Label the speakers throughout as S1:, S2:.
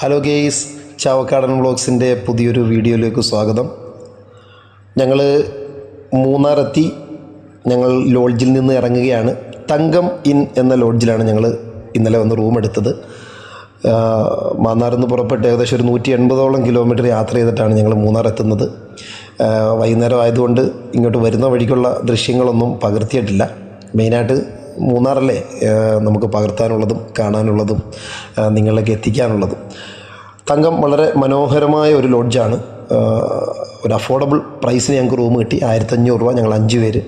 S1: Hello guys ചാവക്കാടൻ വ്ളോഗ്സിന്റെ പുതിയൊരു വീഡിയോയിലേക്ക് സ്വാഗതം. ഞങ്ങൾ മൂന്നാറെത്തി ഞങ്ങൾ ലോഡ്ജിൽ നിന്ന് ഇറങ്ങുകയാണ്. തങ്കം ഇൻ എന്ന ലോഡ്ജിലാണ് ഞങ്ങൾ ഇന്നലെ വന്ന് റൂം എടുത്തത്. മാന്നാറിൽ നിന്ന് പുറപ്പെട്ട് ഏകദേശം ഒരു നൂറ്റി എൺപതോളം കിലോമീറ്റർ യാത്ര ചെയ്തിട്ടാണ് ഞങ്ങൾ മൂന്നാർ എത്തുന്നത് വൈകുന്നേരം ആയതുകൊണ്ട് ഇങ്ങോട്ട് വരുന്ന വഴിക്കുള്ള ദൃശ്യങ്ങളൊന്നും പകർത്തിയിട്ടില്ല. മെയിനായിട്ട് മൂന്നാറല്ലേ? നമുക്ക് പകർത്താനുള്ളതും കാണാനുള്ളതും നിങ്ങളിലേക്ക് എത്തിക്കാനുള്ളതും. തങ്കം വളരെ മനോഹരമായ ഒരു ലോഡ്ജാണ്. ഒരു അഫോർഡബിൾ പ്രൈസിന് ഞങ്ങൾക്ക് റൂം കിട്ടി ആയിരത്തഞ്ഞൂറ് രൂപ. ഞങ്ങൾ അഞ്ച് പേര്.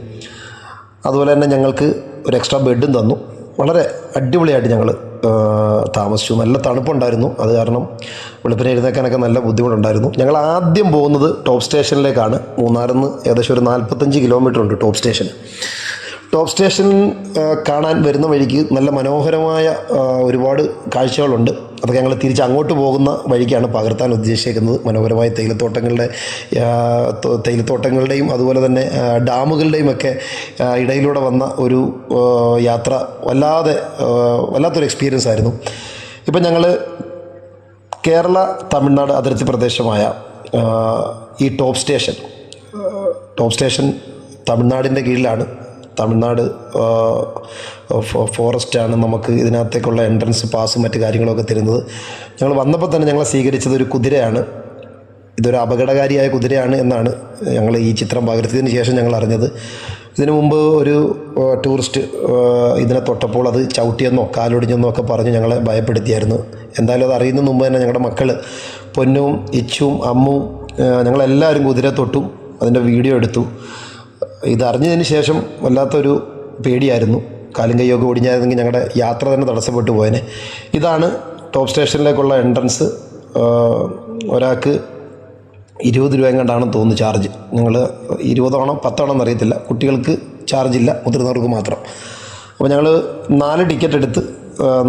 S1: അതുപോലെ തന്നെ ഞങ്ങൾക്ക് ഒരു എക്സ്ട്രാ ബെഡും തന്നു. വളരെ അടിപൊളിയായിട്ട് ഞങ്ങൾ താമസിച്ചു. നല്ല തണുപ്പുണ്ടായിരുന്നു. അത് കാരണം വെളുപ്പിനെ എഴുന്നേക്കാനൊക്കെ നല്ല ബുദ്ധിമുട്ടുണ്ടായിരുന്നു. ഞങ്ങൾ ആദ്യം പോകുന്നത് ടോപ്പ് സ്റ്റേഷനിലേക്കാണ്. മൂന്നാറിൽ നിന്ന് ഏകദേശം ഒരു നാൽപ്പത്തഞ്ച് കിലോമീറ്റർ ഉണ്ട് ടോപ്പ് സ്റ്റേഷൻ ടോപ്പ് സ്റ്റേഷൻ കാണാൻ വരുന്ന വഴിക്ക് നല്ല മനോഹരമായ ഒരുപാട് കാഴ്ചകളുണ്ട്. അതൊക്കെ ഞങ്ങൾ തിരിച്ച് അങ്ങോട്ട് പോകുന്ന വഴിക്കാണ് പകർത്താൻ ഉദ്ദേശിക്കുന്നത് മനോഹരമായ തേയിലത്തോട്ടങ്ങളുടെ തേയിലത്തോട്ടങ്ങളുടെയും അതുപോലെ തന്നെ ഡാമുകളുടെയും ഒക്കെ ഇടയിലൂടെ വന്ന ഒരു യാത്ര വല്ലാതെ വല്ലാത്തൊരു എക്സ്പീരിയൻസ് ആയിരുന്നു. ഇപ്പം ഞങ്ങൾ കേരള തമിഴ്നാട് അതിർത്തി പ്രദേശമായ ഈ ടോപ്പ് സ്റ്റേഷൻ ടോപ്പ് സ്റ്റേഷൻ തമിഴ്നാടിന്റെ കീഴിലാണ് തമിഴ്നാട് ഫോറസ്റ്റാണ് നമുക്ക് ഇതിനകത്തേക്കുള്ള എൻട്രൻസ് പാസും മറ്റു കാര്യങ്ങളൊക്കെ തരുന്നത്. ഞങ്ങൾ വന്നപ്പോൾ തന്നെ ഞങ്ങളെ സ്വീകരിച്ചത് ഒരു കുതിരയാണ്. ഇതൊരു അപകടകാരിയായ കുതിരയാണ് എന്നാണ് ഞങ്ങൾ ഈ ചിത്രം പകർത്തിയതിന് ശേഷം ഞങ്ങൾ അറിഞ്ഞത്. ഇതിനു മുമ്പ് ഒരു ടൂറിസ്റ്റ് ഇതിനെ തൊട്ടപ്പോൾ അത് ചവിട്ടിയെന്നോ കാലൊടിഞ്ഞെന്നോ ഒക്കെ പറഞ്ഞ് ഞങ്ങളെ ഭയപ്പെടുത്തിയായിരുന്നു. എന്തായാലും അത് അറിയുന്ന മുമ്പ് തന്നെ ഞങ്ങളുടെ മക്കൾ പൊന്നും ഇച്ചും അമ്മും ഞങ്ങളെല്ലാവരും കുതിര തൊട്ടു അതിന്റെ വീഡിയോ എടുത്തു. ഇത് അറിഞ്ഞതിന് ശേഷം വല്ലാത്തൊരു പേടിയായിരുന്നു. കാലും കൈയൊക്കെ ഒടിഞ്ഞായിരുന്നെങ്കിൽ ഞങ്ങളുടെ യാത്ര തന്നെ തടസ്സപ്പെട്ടു പോയേനെ. ഇതാണ് ടോപ്പ് സ്റ്റേഷനിലേക്കുള്ള എൻട്രൻസ് ഒരാൾക്ക് ഇരുപത് രൂപയും കണ്ടാണെന്ന് തോന്നുന്നു ചാർജ് ഞങ്ങൾ ഇരുപതാണോ പത്താണോ എന്നറിയത്തില്ല കുട്ടികൾക്ക് ചാർജ് ഇല്ല മുതിർന്നവർക്ക് മാത്രം. അപ്പോൾ ഞങ്ങൾ നാല് ടിക്കറ്റ് എടുത്ത്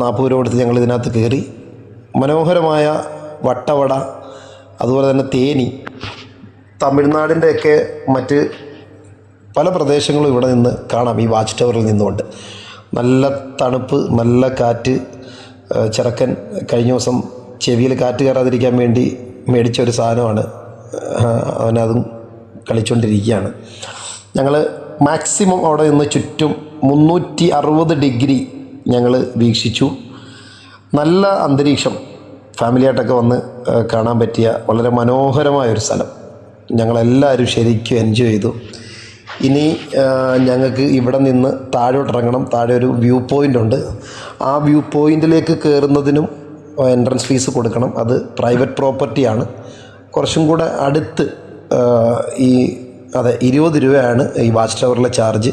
S1: നാൽപ്പത് രൂപ എടുത്ത് ഞങ്ങൾ ഇതിനകത്ത് കയറി. മനോഹരമായ വട്ടവട അതുപോലെ തന്നെ തേനി തമിഴ്നാടിന്റെയൊക്കെ മറ്റ് പല പ്രദേശങ്ങളും ഇവിടെ നിന്ന് കാണാം. ഈ വാച്ച് ടവറിൽ നിന്നുകൊണ്ട്. നല്ല തണുപ്പ് നല്ല കാറ്റ്. ചെറുക്കൻ കഴിഞ്ഞ ദിവസം ചെവിയിൽ കാറ്റ് കയറാതിരിക്കാൻ വേണ്ടി മേടിച്ച ഒരു സാധനമാണ് അവനതും കളിച്ചുകൊണ്ടിരിക്കുകയാണ് ഞങ്ങൾ മാക്സിമം അവിടെ നിന്ന് ചുറ്റും മുന്നൂറ്റി അറുപത് ഡിഗ്രി ഞങ്ങൾ വീക്ഷിച്ചു. നല്ല അന്തരീക്ഷം. ഫാമിലിയായിട്ടൊക്കെ വന്ന് കാണാൻ പറ്റിയ വളരെ മനോഹരമായ ഒരു സ്ഥലം. ഞങ്ങളെല്ലാവരും ശരിക്കും എൻജോയ് ചെയ്തു. ഇനി ഞങ്ങൾക്ക് ഇവിടെ നിന്ന് താഴോട്ടിറങ്ങണം താഴെ ഒരു വ്യൂ പോയിന്റ് ഉണ്ട്. ആ വ്യൂ പോയിന്റിലേക്ക് കയറുന്നതിനും എൻട്രൻസ് ഫീസ് കൊടുക്കണം. അത് പ്രൈവറ്റ് പ്രോപ്പർട്ടിയാണ് കുറച്ചും കൂടെ അടുത്ത് ഈ അതെ ഇരുപത് രൂപയാണ് ഈ വാച്ച് ടവറിലെ ചാർജ്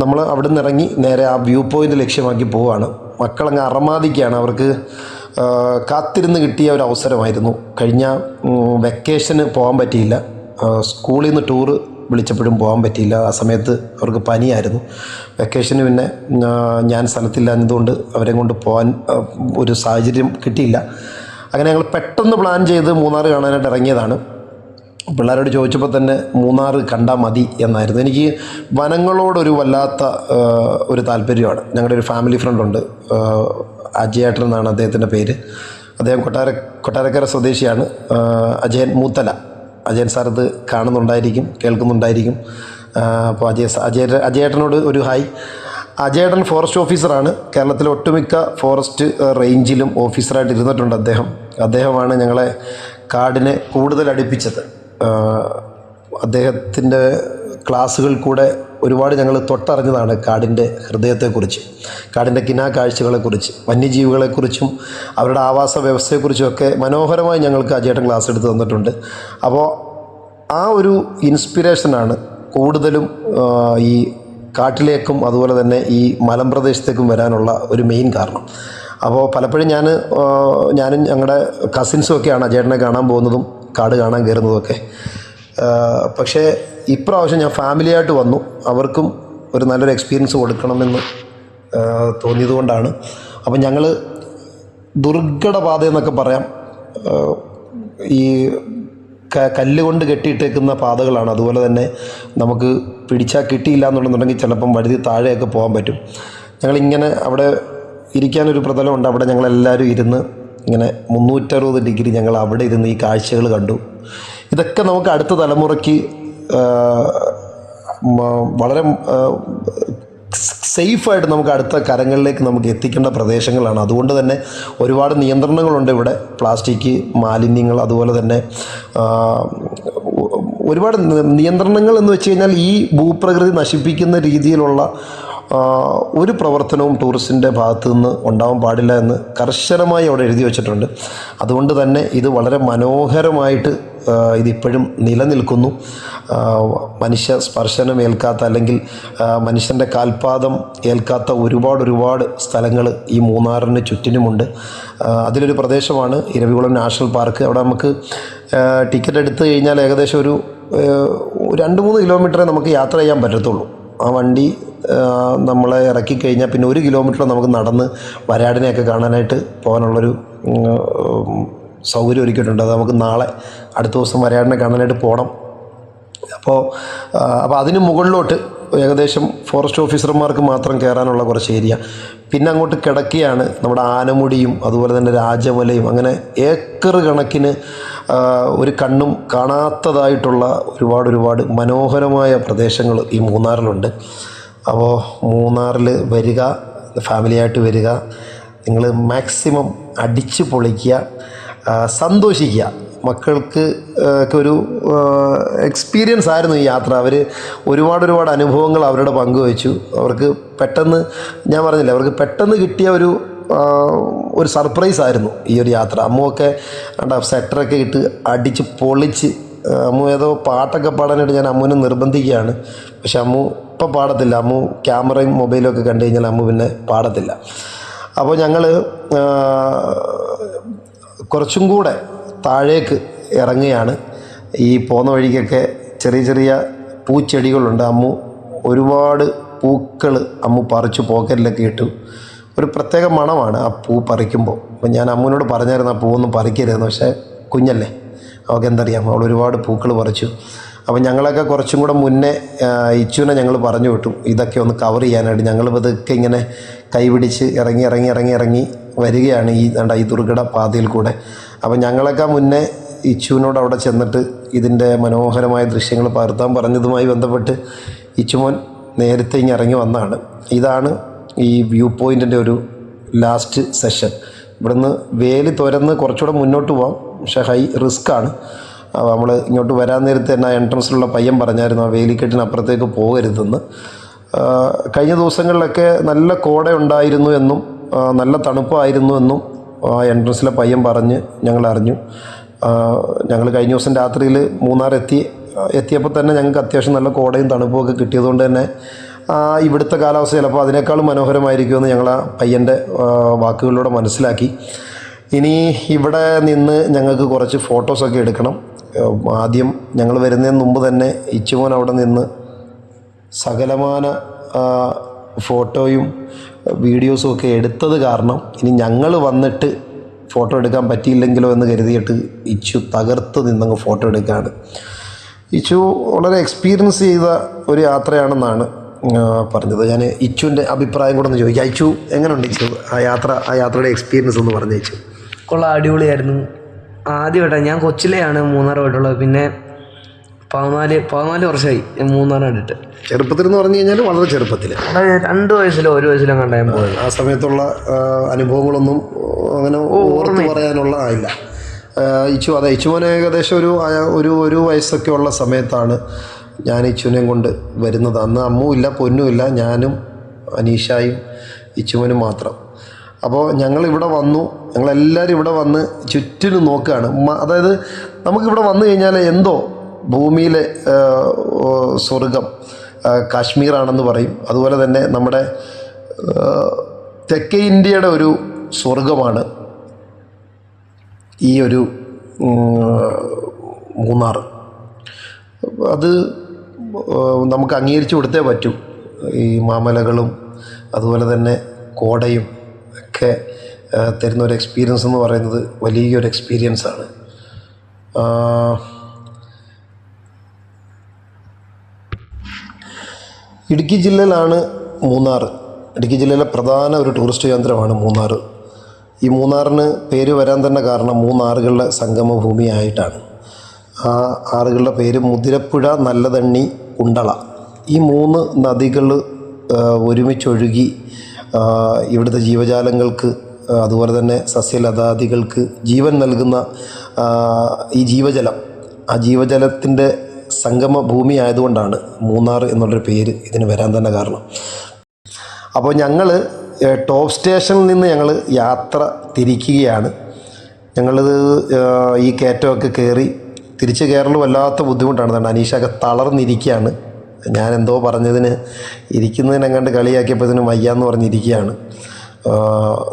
S1: നമ്മൾ അവിടെ നിന്ന് ഇറങ്ങി നേരെ ആ വ്യൂ പോയിന്റ് ലക്ഷ്യമാക്കി പോവുകയാണ് മക്കളങ്ങ് അറമാദിക്കുകയാണ് അവർക്ക് കാത്തിരുന്ന് കിട്ടിയ ഒരു അവസരമായിരുന്നു. കഴിഞ്ഞ വെക്കേഷന് പോകാൻ പറ്റിയില്ല. സ്കൂളിൽ നിന്ന് ടൂറ് വിളിച്ചപ്പോഴും പോകാൻ പറ്റിയില്ല. ആ സമയത്ത് അവർക്ക് പനിയായിരുന്നു. വെക്കേഷന് പിന്നെ ഞാൻ സ്ഥലത്തില്ലാഞ്ഞതുകൊണ്ട് അവരെ കൊണ്ട് പോകാൻ ഒരു സാഹചര്യം കിട്ടിയില്ല. അങ്ങനെ ഞങ്ങൾ പെട്ടെന്ന് പ്ലാൻ ചെയ്ത് മൂന്നാർ കാണാനായിട്ട് ഇറങ്ങിയതാണ്. പിള്ളേരോട് ചോദിച്ചപ്പോൾ തന്നെ മൂന്നാർ കണ്ടാൽ മതി എന്നായിരുന്നു. എനിക്ക് വനങ്ങളോടൊരു വല്ലാത്ത ഒരു താല്പര്യമാണ്. ഞങ്ങളുടെ ഒരു ഫാമിലി ഫ്രണ്ടുണ്ട് അജയേട്ടൻ എന്നാണ് അദ്ദേഹത്തിന്റെ പേര്. അദ്ദേഹം കൊട്ടാര കൊട്ടാരക്കര സ്വദേശിയാണ്. അജയൻ മൂത്തല. അജയൻ സാർ ഇത് കാണുന്നുണ്ടായിരിക്കും കേൾക്കുന്നുണ്ടായിരിക്കും. അപ്പോൾ അജയ് അജയ അജയേട്ടനോട് ഒരു ഹായ്. അജയേട്ടൻ ഫോറസ്റ്റ് ഓഫീസറാണ് കേരളത്തിലെ ഒട്ടുമിക്ക ഫോറസ്റ്റ് റേഞ്ചിലും ഓഫീസറായിട്ട് ഇരുന്നിട്ടുണ്ട് അദ്ദേഹം. അദ്ദേഹമാണ് ഞങ്ങളെ കാടിനെ കൂടുതൽ അടുപ്പിച്ചത്. അദ്ദേഹത്തിന്റെ ക്ലാസ്സുകൾ കൂടെ ഒരുപാട് ഞങ്ങൾ തൊട്ടറിഞ്ഞതാണ് കാടിന്റെ ഹൃദയത്തെക്കുറിച്ച് കാടിന്റെ കിനാ കാഴ്ചകളെക്കുറിച്ച് വന്യജീവികളെക്കുറിച്ചും അവരുടെ ആവാസ വ്യവസ്ഥയെക്കുറിച്ചുമൊക്കെ മനോഹരമായി ഞങ്ങൾക്ക് അജയേട്ടൻ ക്ലാസ് എടുത്ത് തന്നിട്ടുണ്ട്. അപ്പോൾ ആ ഒരു ഇൻസ്പിറേഷനാണ് കൂടുതലും ഈ കാട്ടിലേക്കും അതുപോലെ തന്നെ ഈ മലമ്പ്രദേശത്തേക്കും വരാനുള്ള ഒരു മെയിൻ കാരണം. അപ്പോൾ പലപ്പോഴും ഞാൻ ഞാനും ഞങ്ങളുടെ കസിൻസും ഒക്കെയാണ് അജേട്ടനെ കാണാൻ പോകുന്നതും കാട് കാണാൻ കയറുന്നതുമൊക്കെ. ആ, പക്ഷേ ഇപ്രാവശ്യം ഞാൻ ഫാമിലിയായിട്ട് വന്നു. അവർക്കും ഒരു നല്ലൊരു എക്സ്പീരിയൻസ് കൊടുക്കണമെന്ന് തോന്നിയതുകൊണ്ടാണ്. അപ്പം ഞങ്ങൾ ദുർഘടപാത എന്നൊക്കെ പറയാം ഈ ക- കല്ല് കൊണ്ട് കെട്ടിയിട്ടേക്കുന്ന പാതകളാണ്. അതുപോലെ തന്നെ നമുക്ക് പിടിച്ചാൽ കിട്ടിയില്ല എന്നുണ്ടെന്നുണ്ടെങ്കിൽ ചിലപ്പം വഴുതി താഴെയൊക്കെ പോകാൻ പറ്റും. ഞങ്ങളിങ്ങനെ അവിടെ ഇരിക്കാനൊരു പ്രതലമുണ്ട്. അവിടെ ഞങ്ങളെല്ലാവരും ഇരുന്ന് ഇങ്ങനെ മുന്നൂറ്ററുപത് ഡിഗ്രി ഞങ്ങൾ അവിടെ ഇരുന്ന് ഈ കാഴ്ചകൾ കണ്ടു. ഇതൊക്കെ നമുക്ക് അടുത്ത തലമുറയ്ക്ക് വളരെ സേഫായിട്ട് നമുക്ക് അടുത്ത കരങ്ങളിലേക്ക് നമുക്ക് എത്തിക്കേണ്ട പ്രദേശങ്ങളാണ്. അതുകൊണ്ട് തന്നെ ഒരുപാട് നിയന്ത്രണങ്ങളുണ്ട് ഇവിടെ. പ്ലാസ്റ്റിക് മാലിന്യങ്ങൾ അതുപോലെ തന്നെ ഒരുപാട് നിയന്ത്രണങ്ങൾ എന്ന് വെച്ച് കഴിഞ്ഞാൽ ഈ ഭൂപ്രകൃതി നശിപ്പിക്കുന്ന രീതിയിലുള്ള ഒരു പ്രവർത്തനവും ടൂറിസ്റ്റിന്റെ ഭാഗത്തു നിന്ന് ഉണ്ടാവാൻ പാടില്ല എന്ന് കർശനമായി അവിടെ എഴുതി വച്ചിട്ടുണ്ട്. അതുകൊണ്ട് തന്നെ ഇത് വളരെ മനോഹരമായിട്ട് ഇതിപ്പോഴും നിലനിൽക്കുന്നു. മനുഷ്യ സ്പർശനം ഏൽക്കാത്ത അല്ലെങ്കിൽ മനുഷ്യന്റെ കാൽപാദം ഏൽക്കാത്ത ഒരുപാട് ഒരുപാട് സ്ഥലങ്ങൾ ഈ മൂന്നാറിന് ചുറ്റിനുമുണ്ട്. അതിലൊരു പ്രദേശമാണ് ഇരവികുളം നാഷണൽ പാർക്ക്. അവിടെ നമുക്ക് ടിക്കറ്റ് എടുത്തു കഴിഞ്ഞാൽ ഏകദേശം ഒരു രണ്ട് മൂന്ന് കിലോമീറ്ററേ നമുക്ക് യാത്ര ചെയ്യാൻ പറ്റത്തുള്ളൂ. ആ വണ്ടി നമ്മളെ ഇറക്കി കഴിഞ്ഞാൽ പിന്നെ ഒരു കിലോമീറ്റർ നമുക്ക് നടന്ന് വരാടിനെയൊക്കെ കാണാനായിട്ട് പോകാനുള്ളൊരു സൗകര്യം ഒരുക്കിയിട്ടുണ്ട്. അത് നമുക്ക് നാളെ അടുത്ത ദിവസം വരാടിനെ കാണാനായിട്ട് പോകണം അപ്പോൾ അപ്പോൾ അതിന് മുകളിലോട്ട് ഏകദേശം ഫോറസ്റ്റ് ഓഫീസർമാർക്ക് മാത്രം കയറാനുള്ള കുറച്ച് ഏരിയ പിന്നെ അങ്ങോട്ട് കിടക്കുകയാണ് നമ്മുടെ ആനമുടിയും അതുപോലെ തന്നെ രാജമലയും അങ്ങനെ ഏക്കർ കണക്കിന് ഒരു കണ്ണും കാണാത്തതായിട്ടുള്ള ഒരുപാട് ഒരുപാട് മനോഹരമായ പ്രദേശങ്ങൾ ഈ മൂന്നാറിലുണ്ട്. അപ്പോൾ മൂന്നാറിൽ വരിക ഫാമിലിയായിട്ട് വരിക നിങ്ങൾ മാക്സിമം അടിച്ച് പൊളിക്കുക സന്തോഷിക്കുക. മക്കൾക്ക് ഒക്കെ ഒരു എക്സ്പീരിയൻസ് ആയിരുന്നു ഈ യാത്ര. അവർ ഒരുപാട് ഒരുപാട് അനുഭവങ്ങൾ അവരുടെ പങ്കുവച്ചു അവർക്ക് പെട്ടെന്ന് ഞാൻ പറഞ്ഞില്ല അവർക്ക് പെട്ടെന്ന് കിട്ടിയ ഒരു ഒരു സർപ്രൈസ് ആയിരുന്നു ഈ ഒരു യാത്ര. അമ്മുവൊക്കെ കണ്ട സെറ്ററൊക്കെ ഇട്ട് അടിച്ച് പൊളിച്ച് അമ്മു ഏതോ പാട്ടൊക്കെ പാടാനായിട്ട് ഞാൻ അമ്മുവിനെ നിർബന്ധിക്കുകയാണ്. പക്ഷെ അമ്മു ഇപ്പം പാടത്തില്ല. അമ്മു ക്യാമറയും മൊബൈലും ഒക്കെ കണ്ടു കഴിഞ്ഞാൽ അമ്മു പിന്നെ പാടത്തില്ല. അപ്പോൾ ഞങ്ങൾ കുറച്ചും കൂടെ താഴേക്ക് ഇറങ്ങുകയാണ്. ഈ പോകുന്ന വഴിക്കൊക്കെ ചെറിയ ചെറിയ പൂച്ചെടികളുണ്ട്. അമ്മു ഒരുപാട് പൂക്കൾ അമ്മു പറിച്ച് പോക്കറ്റിലൊക്കെ ഇട്ടു. ഒരു പ്രത്യേക മണമാണ് ആ പൂ പറിക്കുമ്പോൾ. അപ്പം ഞാൻ അമ്മുവിനോട് പറഞ്ഞായിരുന്നു ആ പൂവൊന്നും പറിക്കരുതെന്ന്. പക്ഷേ കുഞ്ഞല്ലേ? അവൾക്ക് എന്തറിയാം? അവൾ ഒരുപാട് പൂക്കൾ പറിച്ചു. അപ്പോൾ ഞങ്ങളൊക്കെ കുറച്ചും കൂടെ മുന്നേ ഇച്ചുവിനെ ഞങ്ങൾ പറഞ്ഞു വിട്ടു. ഇതൊക്കെ ഒന്ന് കവർ ചെയ്യാനായിട്ട്. ഞങ്ങൾ ഇതൊക്കെ ഇങ്ങനെ കൈപിടിച്ച് ഇറങ്ങി ഇറങ്ങി ഇറങ്ങി ഇറങ്ങി വരികയാണ് ഈ നട ഈ ദുർഘട പാതയിൽ കൂടെ. അപ്പോൾ ഞങ്ങളൊക്കെ മുന്നേ ഇച്ചുവിനോട് അവിടെ ചെന്നിട്ട് ഇതിന്റെ മനോഹരമായ ദൃശ്യങ്ങൾ പകർത്താൻ പറഞ്ഞതുമായി ബന്ധപ്പെട്ട് ഇച്ചുമോൻ നേരത്തെ ഇങ്ങനെ ഇറങ്ങി വന്നതാണ് ഇതാണ് ഈ വ്യൂ പോയിന്റിന്റെ ഒരു ലാസ്റ്റ് സെഷൻ ഇവിടുന്ന് വേലി തുരന്ന് കുറച്ചുകൂടെ മുന്നോട്ട് പോവാം. പക്ഷേ ഹൈ റിസ്ക് ആണ് നമ്മൾ ഇങ്ങോട്ട് വരാൻ നേരത്തെ തന്നെ എൻട്രൻസിലുള്ള പയ്യൻ പറഞ്ഞായിരുന്നു ആ വേലിക്കെട്ടിനപ്പുറത്തേക്ക് പോകരുതെന്ന്. കഴിഞ്ഞ ദിവസങ്ങളിലൊക്കെ നല്ല കോട ഉണ്ടായിരുന്നു എന്നും നല്ല തണുപ്പായിരുന്നു എന്നും ആ എൻട്രൻസിലെ പയ്യൻ പറഞ്ഞ് ഞങ്ങൾ അറിഞ്ഞു. ഞങ്ങൾ കഴിഞ്ഞ ദിവസം രാത്രിയിൽ മൂന്നാർ എത്തി എത്തിയപ്പോൾ തന്നെ ഞങ്ങൾക്ക് അത്യാവശ്യം നല്ല കോടയും തണുപ്പുമൊക്കെ കിട്ടിയതുകൊണ്ട് തന്നെ ഇവിടുത്തെ കാലാവസ്ഥ ചിലപ്പോൾ അതിനേക്കാളും മനോഹരമായിരിക്കുമെന്ന് ഞങ്ങൾ ആ പയ്യന്റെ വാക്കുകളിലൂടെ മനസ്സിലാക്കി. ഇനി ഇവിടെ നിന്ന് ഞങ്ങൾക്ക് കുറച്ച് ഫോട്ടോസൊക്കെ എടുക്കണം. ആദ്യം ഞങ്ങൾ വരുന്നതിന് മുമ്പ് തന്നെ ഇച്ചുമോൻ അവിടെ നിന്ന് സകലമാന ഫോട്ടോയും വീഡിയോസും ഒക്കെ എടുത്തത് കാരണം ഇനി ഞങ്ങൾ വന്നിട്ട് ഫോട്ടോ എടുക്കാൻ പറ്റിയില്ലെങ്കിലോ എന്ന് കരുതിയിട്ട് ഇച്ചു തകർത്ത് നിന്നങ്ങ് ഫോട്ടോ എടുക്കുകയാണ്. ഇച്ചു വളരെ എക്സ്പീരിയൻസ് ചെയ്ത ഒരു യാത്രയാണെന്നാണ് പറഞ്ഞത്. ഞാൻ ഇച്ചുവിന്റെ അഭിപ്രായം കൂടെ ഒന്ന് ചോദിക്കാം. ഇച്ചു എങ്ങനെയുണ്ട് ഇച്ചു? ആ യാത്ര ആ യാത്രയുടെ എക്സ്പീരിയൻസ് ഒന്ന് പറഞ്ഞു ഇച്ചു
S2: കൊള്ളാം അടിപൊളിയായിരുന്നു. ആദ്യമായിട്ടാണ് ഞാൻ കൊച്ചിലെയാണ് മൂന്നാർ പോയിട്ടുള്ളത്. പിന്നെ പതിനാല് പതിനാല് വർഷമായി ഞാൻ മൂന്നാർ കണ്ടിട്ട്.
S1: ചെറുപ്പത്തിൽ എന്ന് പറഞ്ഞു കഴിഞ്ഞാൽ വളരെ ചെറുപ്പത്തിൽ
S2: രണ്ട് വയസ്സിലോ ഒരു വയസ്സിലോ കണ്ടാൽ പോയത്.
S1: ആ സമയത്തുള്ള അനുഭവങ്ങളൊന്നും അങ്ങനെ ഓർത്ത് പറയാനുള്ള ആയില്ല ഇച്ചു അതെ ഇച്ചുമോൻ ഏകദേശം ഒരു ഒരു ഒരു വയസ്സൊക്കെ ഉള്ള സമയത്താണ് ഞാൻ ഇച്ചുവിനെയും കൊണ്ട് വരുന്നത്. അന്ന് അമ്മുമില്ല പൊന്നുമില്ല ഞാനും അനീഷായും ഇച്ചുമനും മാത്രം. അപ്പോൾ ഞങ്ങൾ ഇവിടെ വന്നു ഞങ്ങളെല്ലാവരും ഇവിടെ വന്ന് ചുറ്റിനും നോക്കുകയാണ് അതായത് നമുക്കിവിടെ വന്നു കഴിഞ്ഞാൽ എന്തോ ഭൂമിയിലെ സ്വർഗം കാശ്മീറാണെന്ന് പറയും. അതുപോലെ തന്നെ നമ്മുടെ തെക്കേ ഇന്ത്യയുടെ ഒരു സ്വർഗമാണ് ഈ ഒരു മൂന്നാർ. അത് നമുക്ക് അംഗീകരിച്ചു കൊടുത്തേ പറ്റൂ. ഈ മാമലകളും അതുപോലെ തന്നെ കോടയും ഒക്കെ തരുന്ന ഒരു എക്സ്പീരിയൻസ് എന്ന് പറയുന്നത് വലിയൊരു എക്സ്പീരിയൻസ് ആണ്. ഇടുക്കി ജില്ലയിലാണ് മൂന്നാർ. ഇടുക്കി ജില്ലയിലെ പ്രധാന ഒരു ടൂറിസ്റ്റ് കേന്ദ്രമാണ് മൂന്നാർ. ഈ മൂന്നാറിന് പേര് വരാൻ തന്നെ കാരണം മൂന്നാറുകളുടെ സംഗമ ഭൂമിയായിട്ടാണ് ആ ആറുകളുടെ പേര് മുതിരപ്പുഴ നല്ലതണ്ണി കുണ്ടള. ഈ മൂന്ന് നദികൾ ഒരുമിച്ചൊഴുകി ഇവിടുത്തെ ജീവജാലങ്ങൾക്ക് അതുപോലെ തന്നെ സസ്യലതാദികൾക്ക് ജീവൻ നൽകുന്ന ഈ ജീവജലം ആ ജീവജലത്തിന്റെ സംഗമ ഭൂമി ആയതുകൊണ്ടാണ് മൂന്നാർ എന്നുള്ളൊരു പേര് ഇതിന് വരാൻ തന്നെ കാരണം. അപ്പോൾ ഞങ്ങൾ ടോപ്പ് സ്റ്റേഷനിൽ നിന്ന് ഞങ്ങൾ യാത്ര തിരിക്കുകയാണ്. ഞങ്ങളിത് ഈ കയറ്റമൊക്കെ കയറി തിരിച്ച് കയറൽ വല്ലാത്ത ബുദ്ധിമുട്ടാണ്. അനീഷൊക്കെ തളർന്നിരിക്കുകയാണ്. ഞാൻ എന്തോ പറഞ്ഞതിന് ഇരിക്കുന്നതിനെങ്ങാണ്ട് കളിയാക്കിയപ്പോഴത്തേനും വയ്യാന്ന് പറഞ്ഞിരിക്കുകയാണ്.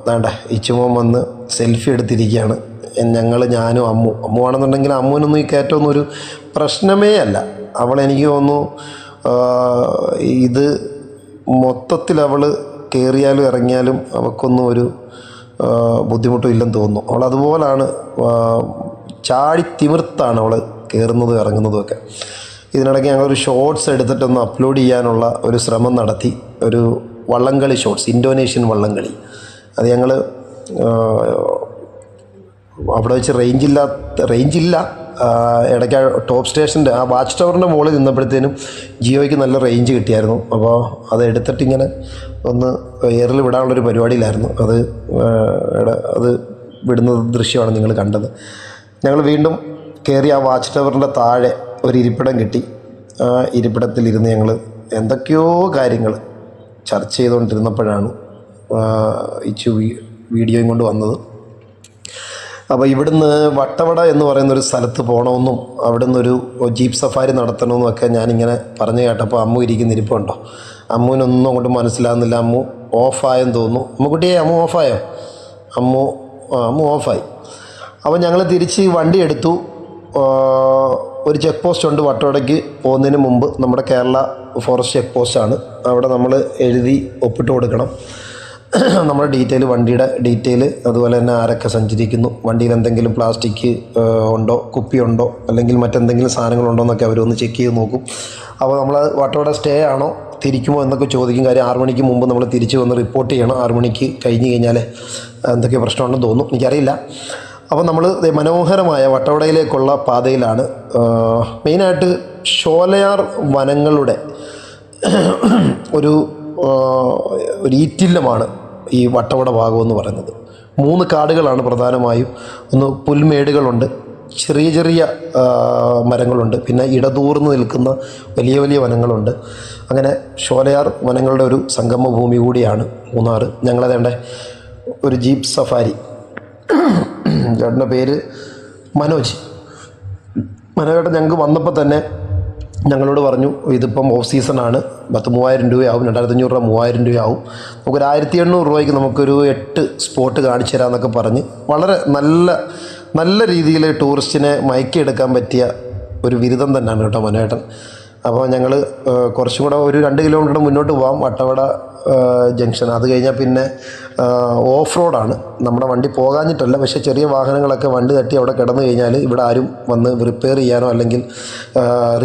S1: വേണ്ട ഇച്ചുമോൻ വന്ന് സെൽഫി എടുത്തിരിക്കുകയാണ്. ഞങ്ങൾ ഞാനും അമ്മു അമ്മു ആണെന്നുണ്ടെങ്കിൽ അമ്മുവിനൊന്നും ഈ കയറ്റമൊന്നും ഒരു പ്രശ്നമേ അല്ല. അവൾ എനിക്ക് തോന്നുന്നു ഇത് മൊത്തത്തിൽ അവൾ കയറിയാലും ഇറങ്ങിയാലും അവൾക്കൊന്നും ഒരു ബുദ്ധിമുട്ടും ഇല്ലെന്ന് തോന്നുന്നു. അവൾ അതുപോലാണ് ചാടി തിമിർത്താണ് അവൾ കയറുന്നതും ഇറങ്ങുന്നതും ഒക്കെ. ഇതിനിടയ്ക്ക് ഞങ്ങളൊരു ഷോർട്സ് എടുത്തിട്ടൊന്ന് അപ്ലോഡ് ചെയ്യാനുള്ള ഒരു ശ്രമം നടത്തി. ഒരു വള്ളംകളി ഷോർട്സ് ഇൻഡോനേഷ്യൻ വള്ളംകളി. അത് ഞങ്ങൾ അവിടെ വെച്ച് റേഞ്ചില്ലാത്ത റേഞ്ചില്ല ഇടയ്ക്ക് ടോപ്പ് സ്റ്റേഷന്റെ ആ വാച്ച് ടവറിന്റെ മുകളിൽ നിന്നപ്പോഴത്തേനും ജിയോയ്ക്ക് നല്ല റേഞ്ച് കിട്ടിയായിരുന്നു. അപ്പോൾ അത് എടുത്തിട്ട് ഇങ്ങനെ ഒന്ന് എയറിൽ വിടാനുള്ളൊരു പരിപാടിയിലായിരുന്നു. അത് അത് വിടുന്ന ദൃശ്യമാണ് നിങ്ങൾ കണ്ടത്. ഞങ്ങൾ വീണ്ടും കയറി ആ വാച്ച് ടവറിന്റെ താഴെ ഒരു ഇരിപ്പിടം കിട്ടി. ആ ഇരിപ്പിടത്തിലിരുന്ന് ഞങ്ങൾ എന്തൊക്കെയോ കാര്യങ്ങൾ ചർച്ച ചെയ്തുകൊണ്ടിരുന്നപ്പോഴാണ് ഇച്ചു വീഡിയോയും കൊണ്ട് വന്നത്. അപ്പോൾ ഇവിടുന്ന് വട്ടവട എന്ന് പറയുന്ന ഒരു സ്ഥലത്ത് പോകണമെന്നും അവിടുന്ന് ഒരു ജീപ്പ് സഫാരി നടത്തണമെന്നും ഒക്കെ ഞാനിങ്ങനെ പറഞ്ഞു കേട്ടപ്പോൾ അമ്മു ഇരിക്കുന്ന ഇരിപ്പുണ്ടോ അമ്മുവിനൊന്നും അങ്ങോട്ട് മനസ്സിലാകുന്നില്ല. അമ്മു ഓഫായെന്ന് തോന്നുന്നു. അമ്മുക്കുട്ടിയെ അമ്മു ഓഫായോ? അമ്മു അമ്മു ഓഫായി. അപ്പോൾ ഞങ്ങൾ തിരിച്ച് വണ്ടി എടുത്തു. ഒരു ചെക്ക് പോസ്റ്റ് ഉണ്ട് വട്ടവടയ്ക്ക് പോകുന്നതിന് മുമ്പ് നമ്മുടെ കേരള ഫോറസ്റ്റ് ചെക്ക് പോസ്റ്റാണ് അവിടെ നമ്മൾ എഴുതി ഒപ്പിട്ട് കൊടുക്കണം. നമ്മുടെ ഡീറ്റെയിൽ വണ്ടിയുടെ ഡീറ്റെയിൽ അതുപോലെ തന്നെ ആരൊക്കെ സഞ്ചരിക്കുന്നു വണ്ടിയിൽ എന്തെങ്കിലും പ്ലാസ്റ്റിക് ഉണ്ടോ കുപ്പിയുണ്ടോ അല്ലെങ്കിൽ മറ്റെന്തെങ്കിലും സാധനങ്ങളുണ്ടോ എന്നൊക്കെ അവരൊന്ന് ചെക്ക് ചെയ്ത് നോക്കും. അപ്പോൾ നമ്മൾ വട്ടവട സ്റ്റേ ആണോ തിരിക്കുമോ എന്നൊക്കെ ചോദിക്കും. കാര്യം ആറു മണിക്ക് മുമ്പ് നമ്മൾ തിരിച്ച് വന്ന് റിപ്പോർട്ട് ചെയ്യണം. ആറു മണിക്ക് കഴിഞ്ഞ് കഴിഞ്ഞാൽ എന്തൊക്കെ പ്രശ്നമുണ്ടെന്ന് തോന്നും. എനിക്കറിയില്ല. അപ്പോൾ നമ്മൾ മനോഹരമായ വട്ടവടയിലേക്കുള്ള പാതയിലാണ് മെയിനായിട്ട് ഷോലയാർ വനങ്ങളുടെ ഒരു ഒരു ഈറ്റില്ലമാണ് ഈ വട്ടവട ഭാഗം എന്ന് പറയുന്നത്. മൂന്ന് കാടുകളാണ് പ്രധാനമായും. ഒന്ന് പുൽമേടുകളുണ്ട് ചെറിയ ചെറിയ മരങ്ങളുണ്ട് പിന്നെ ഇടതൂർന്ന് നിൽക്കുന്ന വലിയ വലിയ വനങ്ങളുണ്ട്. അങ്ങനെ ഷോലയാർ വനങ്ങളുടെ ഒരു സംഗമ ഭൂമി കൂടിയാണ് മൂന്നാർ ഞങ്ങളതേണ്ട ഒരു ജീപ്പ് സഫാരി. ചേട്ടന്റെ പേര് മനോജ്. മനോജേട്ടൻ ഞങ്ങൾക്ക് വന്നപ്പോൾ തന്നെ ഞങ്ങളോട് പറഞ്ഞു ഇതിപ്പം ഓഫ് സീസണാണ് പത്ത് മൂവായിരം രൂപയാവും രണ്ടായിരത്തി അഞ്ഞൂറ് രൂപ മൂവായിരം രൂപയാവും. നമുക്കൊരു ആയിരത്തി എണ്ണൂറ് രൂപയ്ക്ക് നമുക്കൊരു എട്ട് സ്പോട്ട് കാണിച്ചു തരാമെന്നൊക്കെ പറഞ്ഞ് വളരെ നല്ല നല്ല രീതിയിൽ ടൂറിസ്റ്റിനെ മയക്കിയെടുക്കാൻ പറ്റിയ ഒരു ബിരുദം തന്നെയാണ് കേട്ടോ മനോേട്ടൻ അപ്പോൾ ഞങ്ങൾ കുറച്ചും കൂടെ ഒരു രണ്ട് കിലോമീറ്റർ മുന്നോട്ട് പോകാം വട്ടവട ജംഗ്ഷൻ. അത് കഴിഞ്ഞാൽ പിന്നെ ഓഫ് റോഡാണ്. നമ്മുടെ വണ്ടി പോകാഞ്ഞിട്ടല്ല പക്ഷേ ചെറിയ വാഹനങ്ങളൊക്കെ വണ്ടി തട്ടി അവിടെ കിടന്നു കഴിഞ്ഞാൽ ഇവിടെ ആരും വന്ന് റിപ്പയർ ചെയ്യാനോ അല്ലെങ്കിൽ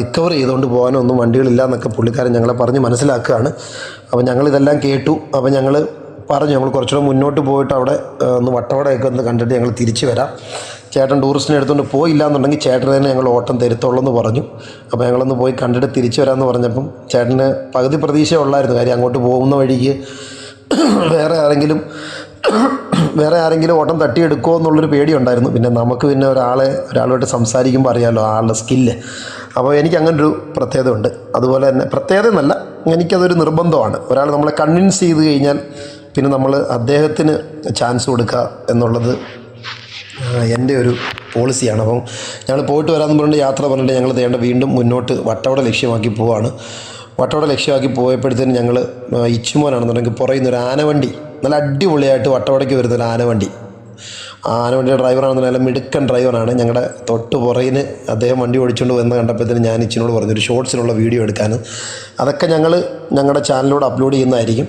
S1: റിക്കവർ ചെയ്തുകൊണ്ട് പോകാനോ ഒന്നും വണ്ടികളില്ല എന്നൊക്കെ പുള്ളിക്കാരൻ ഞങ്ങളെ പറഞ്ഞ് മനസ്സിലാക്കുകയാണ്. അപ്പോൾ ഞങ്ങളിതെല്ലാം കേട്ടു. അപ്പോൾ ഞങ്ങൾ പറഞ്ഞു നമ്മൾ കുറച്ചുകൂടെ മുന്നോട്ട് പോയിട്ട് അവിടെ ഒന്ന് വട്ടവടയൊക്കെ ഒന്ന് കണ്ടിട്ട് ഞങ്ങൾ തിരിച്ചു വരാം. ചേട്ടൻ ടൂറിസ്റ്റിനെ എടുത്തുകൊണ്ട് പോയില്ല എന്നുണ്ടെങ്കിൽ ചേട്ടൻ തന്നെ ഞങ്ങൾ ഓട്ടം തരുത്തുള്ളൂ എന്ന് പറഞ്ഞു. അപ്പോൾ ഞങ്ങളൊന്ന് പോയി കണ്ടിട്ട് തിരിച്ചു വരാമെന്ന് പറഞ്ഞപ്പം ചേട്ടന് പകുതി പ്രതീക്ഷ ഉള്ളായിരുന്നു. കാര്യം അങ്ങോട്ട് പോകുന്ന വഴിക്ക് വേറെ ആരെങ്കിലും വേറെ ആരെങ്കിലും ഓട്ടം തട്ടിയെടുക്കുമോ എന്നുള്ളൊരു പേടിയുണ്ടായിരുന്നു. പിന്നെ നമുക്ക് പിന്നെ ഒരാളെ ഒരാളുമായിട്ട് സംസാരിക്കുമ്പോൾ അറിയാമല്ലോ ആളുടെ സ്കില്ല് അപ്പോൾ എനിക്ക് അങ്ങനൊരു പ്രത്യേകത ഉണ്ട് അതുപോലെ തന്നെ പ്രത്യേകത എന്നല്ല എനിക്കതൊരു നിർബന്ധമാണ്. ഒരാൾ നമ്മളെ കൺവിൻസ് ചെയ്ത് കഴിഞ്ഞാൽ പിന്നെ നമ്മൾ അദ്ദേഹത്തിന് ചാൻസ് കൊടുക്കുക എന്നുള്ളത് എന്റെ ഒരു പോളിസിയാണ്. അപ്പം ഞങ്ങൾ പോയിട്ട് വരാമെന്ന് പറഞ്ഞിട്ട് യാത്ര പറഞ്ഞിട്ട് ഞങ്ങൾ തേണ്ട വീണ്ടും മുന്നോട്ട് വട്ടവട ലക്ഷ്യമാക്കി പോവാണ്. വട്ടവട ലക്ഷ്യമാക്കി പോയപ്പോഴത്തേന് ഞങ്ങൾ ഇച്ചുമോനാണെന്നുണ്ടെങ്കിൽ പുറയുന്ന ഒരു ആനവണ്ടി നല്ല അടിപൊളിയായിട്ട് വട്ടവടയ്ക്ക് വരുന്ന ഒരു ആനവണ്ടി. ആനവണ്ടിയുടെ ഡ്രൈവറാണെന്ന് നല്ല മിടുക്കൻ ഡ്രൈവറാണ്. ഞങ്ങളുടെ തൊട്ട് പുറയിന് അദ്ദേഹം വണ്ടി ഓടിച്ചുകൊണ്ട് വന്ന് കണ്ടപ്പോഴത്തേന് ഞാൻ ഇച്ചിനോട് പറഞ്ഞു ഒരു ഷോർട്സിനുള്ള വീഡിയോ എടുക്കാൻ അതൊക്കെ ഞങ്ങൾ ഞങ്ങളുടെ ചാനലിലൂടെ അപ്ലോഡ് ചെയ്യുന്നതായിരിക്കും.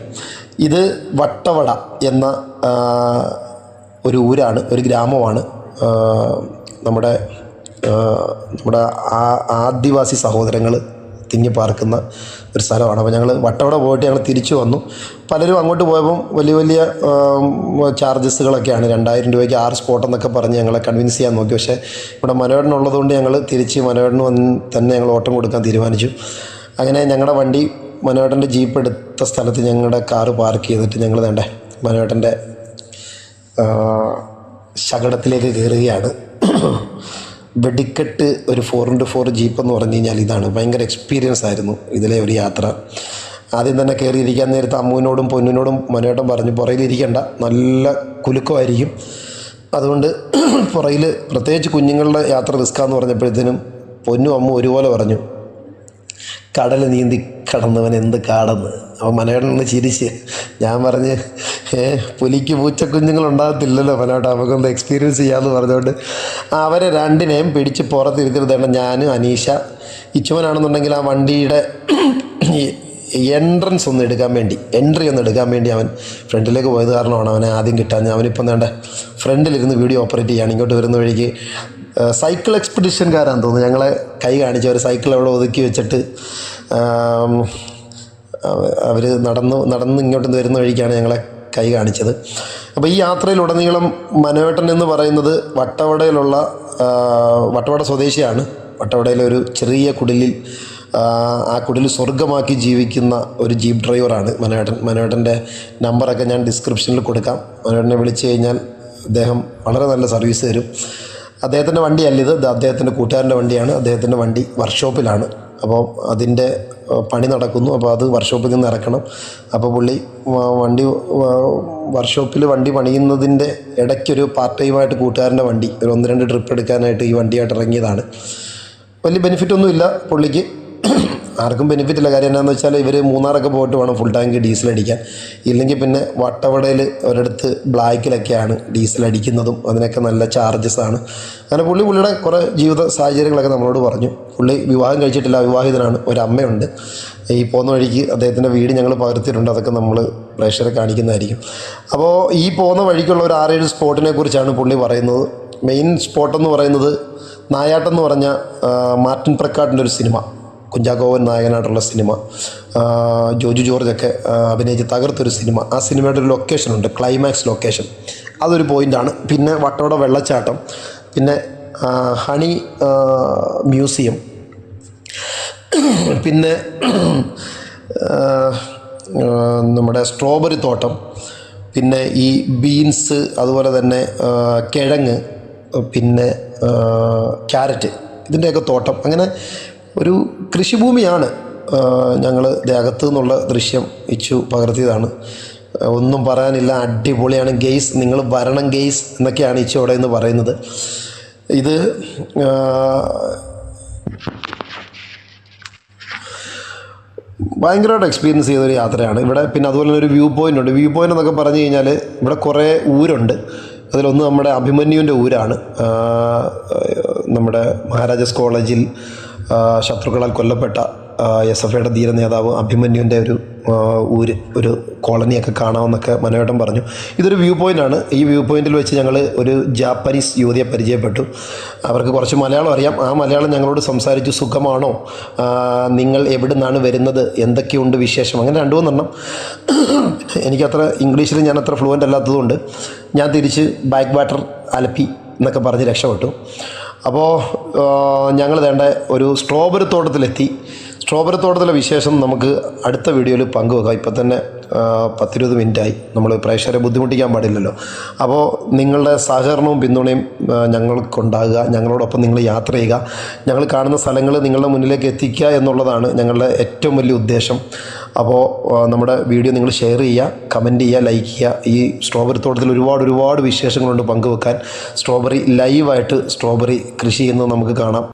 S1: ഇത് വട്ടവട എന്ന ഒരു ഊരാണ് ഒരു ഗ്രാമമാണ്. നമ്മുടെ നമ്മുടെ ആ ആദിവാസി സഹോദരങ്ങൾ തിങ്ങി പാർക്കുന്ന ഒരു സ്ഥലമാണ്. അപ്പോൾ ഞങ്ങൾ വട്ടവട പോയിട്ട് ഞങ്ങൾ തിരിച്ചു വന്നു. പലരും അങ്ങോട്ട് പോയപ്പം വലിയ വലിയ ചാർജസുകളൊക്കെയാണ്. രണ്ടായിരം രൂപയ്ക്ക് ആറ് സ്പോട്ട് എന്നൊക്കെ പറഞ്ഞ് ഞങ്ങളെ കൺവിൻസ് ചെയ്യാൻ നോക്കി. പക്ഷേ ഇവിടെ മനോഹരനുള്ളതുകൊണ്ട് ഞങ്ങൾ തിരിച്ച് മനോഹരന് വന്ന് തന്നെ ഞങ്ങൾ ഓട്ടം കൊടുക്കാൻ തീരുമാനിച്ചു. അങ്ങനെ ഞങ്ങളുടെ വണ്ടി മനോഹരന്റെ ജീപ്പ് എടുത്ത സ്ഥലത്ത് ഞങ്ങളുടെ കാറ് പാർക്ക് ചെയ്തിട്ട് ഞങ്ങൾ വേണ്ടേ മനോഹരന്റെ ശകടത്തിലേക്ക് കയറുകയാണ് വെടിക്കെട്ട് ഒരു ഫോർ ഇന്റു ഫോർ ജീപ്പ് എന്ന് പറഞ്ഞു കഴിഞ്ഞാൽ ഇതാണ്. ഭയങ്കര എക്സ്പീരിയൻസ് ആയിരുന്നു ഇതിലെ ഒരു യാത്ര. ആദ്യം തന്നെ കയറിയിരിക്കാൻ നേരത്തെ അമ്മുവിനോടും പൊന്നിനോടും മനോട്ടം പറഞ്ഞു പുറയിലിരിക്കണ്ട നല്ല കുലുക്കമായിരിക്കും. അതുകൊണ്ട് പുറയിൽ പ്രത്യേകിച്ച് കുഞ്ഞുങ്ങളുടെ യാത്ര റിസ്ക്കാന്ന് പറഞ്ഞപ്പോഴത്തേനും പൊന്നും അമ്മ ഒരുപോലെ പറഞ്ഞു കടൽ നീന്തി കടന്നവൻ എന്ത് കാടെന്ന്? അവൻ മനോഹരനൊന്ന് ചിരിച്ച്. ഞാൻ പറഞ്ഞ് പുലിക്ക് പൂച്ചക്കുഞ്ഞുങ്ങൾ ഉണ്ടാകത്തില്ലല്ലോ മനോട്ട് നമുക്കൊന്ന് എക്സ്പീരിയൻസ് ചെയ്യാമെന്ന് പറഞ്ഞുകൊണ്ട് അവരെ രണ്ടിനെയും പിടിച്ച് പുറത്തിരുത്തിരുത്തേണ്ട ഞാനും അനീഷ. ഇച്ചുവനാണെന്നുണ്ടെങ്കിൽ ആ വണ്ടിയുടെ എൻട്രൻസ് ഒന്ന് എടുക്കാൻ വേണ്ടി എൻട്രി ഒന്ന് എടുക്കാൻ വേണ്ടി അവൻ ഫ്രണ്ടിലേക്ക് പോയത് കാരണമാണ് അവനെ ആദ്യം കിട്ടാൻ അവനിപ്പം വേണ്ട ഫ്രണ്ടിലിരുന്ന് വീഡിയോ ഓപ്പറേറ്റ് ചെയ്യാണ്. ഇങ്ങോട്ട് വരുന്ന വഴിക്ക് സൈക്കിൾ എക്സ്പെഡിഷൻകാരാന്ന് തോന്നുന്നു. ഞങ്ങളെ കൈ കാണിച്ച് അവർ സൈക്കിൾ അവിടെ ഒതുക്കി വെച്ചിട്ട് അവർ നടന്നു നടന്ന് ഇങ്ങോട്ട് വരുന്ന വഴിക്കാണ് ഞങ്ങളെ കൈ കാണിച്ചത്. അപ്പോൾ ഈ യാത്രയിലുടനീളം മനോവേട്ടൻ എന്ന് പറയുന്നത് വട്ടവടയിലുള്ള വട്ടവട സ്വദേശിയാണ്. വട്ടവടയിലെ ഒരു ചെറിയ കുടിലിൽ ആ, ആ കുടിൽ സ്വർഗമാക്കി ജീവിക്കുന്ന ഒരു ജീപ്പ് ഡ്രൈവറാണ് മനോവേട്ടൻ. മനോവേട്ടന്റെ നമ്പറൊക്കെ ഞാൻ ഡിസ്ക്രിപ്ഷനിൽ കൊടുക്കാം. മനോവേട്ടനെ വിളിച്ചു കഴിഞ്ഞാൽ അദ്ദേഹം വളരെ നല്ല സർവീസ് തരും. അദ്ദേഹത്തിന്റെ വണ്ടിയല്ല ഇത്. അദ്ദേഹത്തിന്റെ കൂട്ടുകാരന്റെ വണ്ടിയാണ്. അദ്ദേഹത്തിന്റെ വണ്ടി വർക്ക്ഷോപ്പിലാണ്. അപ്പോൾ അതിന്റെ പണി നടക്കുന്നു. അപ്പോൾ അത് വർക്ക്ഷോപ്പിൽ നിന്ന് ഇറക്കണം. അപ്പോൾ പുള്ളി വണ്ടി വർക്ക്ഷോപ്പിൽ വണ്ടി പണിയുന്നതിന്റെ ഇടയ്ക്കൊരു പാർട്ട് ടൈമായിട്ട് കൂട്ടുകാരന്റെ വണ്ടി ഒരു ഒന്ന് രണ്ട് ട്രിപ്പ് എടുക്കാനായിട്ട് ഈ വണ്ടിയായിട്ട് ഇറങ്ങിയതാണ്. വലിയ ബെനിഫിറ്റ് ഒന്നുമില്ല പുള്ളിക്ക്. ആർക്കും ബെനിഫിറ്റ് ഇല്ല കാര്യം എന്താണെന്ന് വെച്ചാൽ ഇവർ മൂന്നാറൊക്കെ പോയിട്ട് വേണം ഫുൾ ടാങ്ക് ഡീസൽ അടിക്കാൻ. ഇല്ലെങ്കിൽ പിന്നെ വട്ടവടയിൽ ഒരിടത്ത് ബ്ലാക്കിലൊക്കെയാണ് ഡീസൽ അടിക്കുന്നതും അതിനൊക്കെ നല്ല ചാർജസ് ആണ്. അങ്ങനെ പുള്ളി പുള്ളിയുടെ കുറേ ജീവിത സാഹചര്യങ്ങളൊക്കെ നമ്മളോട് പറഞ്ഞു. പുള്ളി വിവാഹം കഴിച്ചിട്ടില്ല വിവാഹിതനാണ് ഒരു അമ്മയുണ്ട് ഈ പോകുന്ന വഴിക്ക് അദ്ദേഹത്തിന്റെ വീട് ഞങ്ങൾ പകർത്തിയിട്ടുണ്ട് അതൊക്കെ നമ്മൾ പ്രേക്ഷകരെ കാണിക്കുന്നതായിരിക്കും. അപ്പോൾ ഈ പോകുന്ന വഴിക്കുള്ള ഒരു ആറേഴ് സ്പോട്ടിനെ കുറിച്ചാണ് പുള്ളി പറയുന്നത്. മെയിൻ സ്പോട്ടെന്ന് പറയുന്നത് നായാട്ടം എന്ന് പറഞ്ഞ മാർട്ടിൻ പ്രക്കാട്ടിന്റെ ഒരു സിനിമ. കുഞ്ചാക്കോവൻ നായകനായിട്ടുള്ള സിനിമ ജോജു ജോർജൊക്കെ അഭിനയിച്ച് തകർത്തൊരു സിനിമ. ആ സിനിമയുടെ ഒരു ലൊക്കേഷൻ ഉണ്ട് ക്ലൈമാക്സ് ലൊക്കേഷൻ അതൊരു പോയിന്റാണ് പിന്നെ വട്ടവട വെള്ളച്ചാട്ടം പിന്നെ ഹണി മ്യൂസിയം. പിന്നെ നമ്മുടെ സ്ട്രോബെറി തോട്ടം പിന്നെ ഈ ബീൻസ് അതുപോലെ തന്നെ കിഴങ്ങ് പിന്നെ ക്യാരറ്റ് ഇതിന്റെയൊക്കെ തോട്ടം. അങ്ങനെ ഒരു കൃഷിഭൂമിയാണ് ഞങ്ങൾ ദേഹത്ത് നിന്നുള്ള ദൃശ്യം ഇച്ചു പകർത്തിയതാണ്. ഒന്നും പറയാനില്ല അടിപൊളിയാണ് ഗെയ്സ് നിങ്ങൾ വരണം ഗെയ്സ് എന്നൊക്കെയാണ് ഇച്ചു അവിടെ നിന്ന് പറയുന്നത്. ഇത് ഭയങ്കരമായിട്ട് എക്സ്പീരിയൻസ് ചെയ്തൊരു യാത്രയാണ്. ഇവിടെ പിന്നെ അതുപോലെ തന്നെ ഒരു വ്യൂ പോയിന്റ് ഉണ്ട്. വ്യൂ പോയിന്റ് എന്നൊക്കെ പറഞ്ഞു കഴിഞ്ഞാൽ ഇവിടെ കുറേ ഊരുണ്ട്. അതിലൊന്ന് നമ്മുടെ അഭിമന്യുവിന്റെ ഊരാണ്. നമ്മുടെ മഹാരാജാസ് കോളേജിൽ ശത്രുക്കളാൽ കൊല്ലപ്പെട്ട എസ് എഫ് ഐയുടെ ധീര നേതാവ് അഭിമന്യുവിന്റെ ഒരു ഊര് ഒരു കോളനിയൊക്കെ കാണാമെന്നൊക്കെ മനോഹരൻ പറഞ്ഞു. ഇതൊരു വ്യൂ പോയിന്റാണ് ഈ വ്യൂ പോയിന്റിൽ വെച്ച് ഞങ്ങൾ ഒരു ജാപ്പനീസ് യുവതിയെ പരിചയപ്പെട്ടു. അവർക്ക് കുറച്ച് മലയാളം അറിയാം. ആ മലയാളം ഞങ്ങളോട് സംസാരിച്ചു. സുഖമാണോ? നിങ്ങൾ എവിടെ നിന്നാണ് വരുന്നത്? എന്തൊക്കെയുണ്ട് വിശേഷം? അങ്ങനെ രണ്ടു മൂന്നെണ്ണം. എനിക്കത്ര ഇംഗ്ലീഷിൽ ഞാൻ അത്ര ഫ്ലുവന്റ് അല്ലാത്തതുകൊണ്ട് ഞാൻ തിരിച്ച് ബാക്ക് വാട്ടർ അലപ്പി എന്നൊക്കെ പറഞ്ഞ് രക്ഷപ്പെട്ടു. അപ്പോൾ ഞങ്ങൾ വേണ്ട ഒരു സ്ട്രോബെറി തോട്ടത്തിലെത്തി. സ്ട്രോബെറി തോട്ടത്തിലെ വിശേഷം നമുക്ക് അടുത്ത വീഡിയോയിൽ പങ്കുവെക്കാം. ഇപ്പം തന്നെ പത്തിരുപത് മിനിറ്റായി. നമ്മൾ പ്രേക്ഷകരെ ബുദ്ധിമുട്ടിക്കാൻ പാടില്ലല്ലോ. അപ്പോൾ നിങ്ങളുടെ സഹകരണവും പിന്തുണയും ഞങ്ങൾക്കുണ്ടാകുക. ഞങ്ങളോടൊപ്പം നിങ്ങൾ യാത്ര ചെയ്യുക. ഞങ്ങൾ കാണുന്ന സ്ഥലങ്ങൾ നിങ്ങളുടെ മുന്നിലേക്ക് എത്തിക്കുക എന്നുള്ളതാണ് ഞങ്ങളുടെ ഏറ്റവും വലിയ ഉദ്ദേശം. അപ്പോൾ നമ്മുടെ വീഡിയോ നിങ്ങൾ ഷെയർ ചെയ്യുക കമന്റ് ചെയ്യുക ലൈക്ക് ചെയ്യുക. ഈ സ്ട്രോബെറി തോട്ടത്തിൽ ഒരുപാട് ഒരുപാട് വിശേഷങ്ങളുണ്ട് പങ്കുവെക്കാൻ. സ്ട്രോബെറി ലൈവായിട്ട് സ്ട്രോബെറി കൃഷി ചെയ്യുന്നത് നമുക്ക് കാണാം.